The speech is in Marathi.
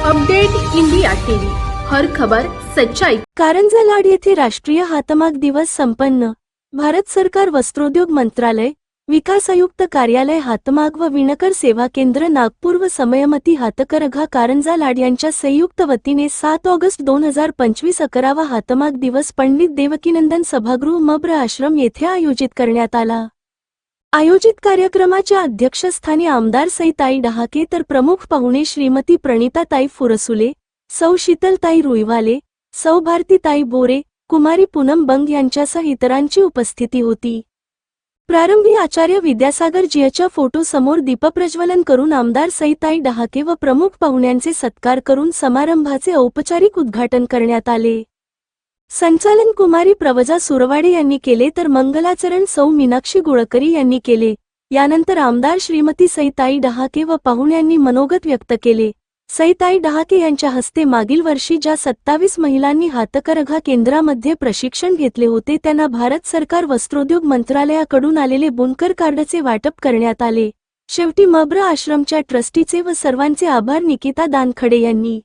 Update India TV. हर खबर सच्चाई. कारंजा लाड येथे राष्ट्रीय हातमाग दिवस संपन्न. भारत सरकार वस्त्रोद्योग मंत्रालय विकास आयुक्त कार्यालय हातमाग व विणकर सेवा केंद्र नागपूर व समयमती हातकरघा कारंजा लाड यांच्या संयुक्त वतीने सात ऑगस्ट दोन हजार पंचवीस अकरावा हातमाग दिवस पंडित देवकीनंदन सभागृह मब्र आश्रम येथे आयोजित करण्यात आला. आयोजित कार्यक्रमाच्या अध्यक्षस्थानी आमदार सईताई डहाके तर प्रमुख पाहुणे श्रीमती प्रणिताताई फुरसुले सौ शीतलताई रुईवाले सौ भारतीताई बोरे कुमारी पूनम बंग यांच्यासह इतरांची उपस्थिती होती. प्रारंभी आचार्य विद्यासागर जियाच्या फोटोसमोर दीपप्रज्वलन करून आमदार सईताई डहाके व प्रमुख पाहुण्यांचे सत्कार करून समारंभाचे औपचारिक उद्घाटन करण्यात आले. संचालन कुमारी प्रवजा सुरवाडे यांनी केले तर मंगलाचरण सौ मीनाक्षी गुळकरी यांनी केले. यानंतर आमदार श्रीमती सईताई डहाके व पाहुण्यांनी मनोगत व्यक्त केले. सईताई डहाके यांच्या हस्ते मागील वर्षी ज्या सत्तावीस महिलांनी हातकरघा केंद्रामध्ये प्रशिक्षण घेतले होते त्यांना भारत सरकार वस्त्रोद्योग मंत्रालयाकडून आलेले बुनकर कार्डचे वाटप करण्यात आले. शेवटी मब्र आश्रमच्या ट्रस्टीचे व सर्वांचे आभार निकिता दानखडे यांनी